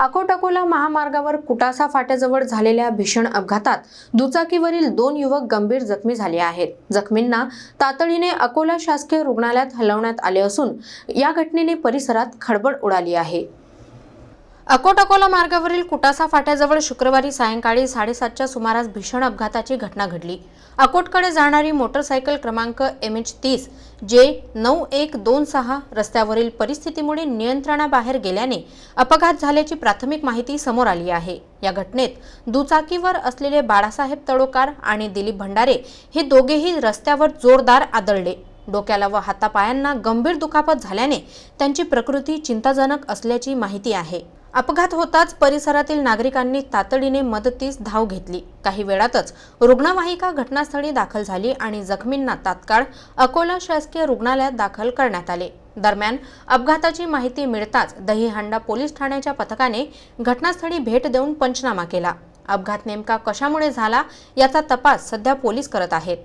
अकोट अकोला महामार्गावर कुटासा फाट्याजवळ झालेल्या भीषण अपघातात दुचाकीवरील दोन युवक गंभीर जखमी झाले आहेत. जखमींना तातडीने अकोला शासकीय रुग्णालयात हलवण्यात आले असून या घटनेने परिसरात खळबळ उडाली आहे. अकोट अकोला मार्गावरील कुटासा फाट्याजवळ शुक्रवारी सायंकाळी साडेसातच्या सुमारास भीषण अपघाताची घटना घडली. अकोटकडे जाणारी मोटरसायकल क्रमांक एम एच तीस जे नऊ एक दोन सहा रस्त्यावरील परिस्थितीमुळे नियंत्रणाबाहेर गेल्याने अपघात झाल्याची प्राथमिक माहिती समोर आली आहे. या घटनेत दुचाकीवर असलेले बाळासाहेब तळोकार आणि दिलीप भंडारे हे दोघेही रस्त्यावर जोरदार आदळले. डोक्याला व हातापायांना गंभीर दुखापत झाल्याने त्यांची प्रकृती चिंताजनक असल्याची माहिती आहे. अपघात होताच परिसरातील नागरिकांनी तातडीने मदतीस धाव घेतली. काही वेळातच रुग्णवाहिका घटनास्थळी दाखल झाली आणि जखमींना तात्काळ अकोला शासकीय रुग्णालयात दाखल करण्यात आले. दरम्यान अपघाताची माहिती मिळताच दहीहंडा पोलीस ठाण्याच्या पथकाने घटनास्थळी भेट देऊन पंचनामा केला. अपघात नेमका कशामुळे झाला याचा तपास सध्या पोलीस करत आहेत.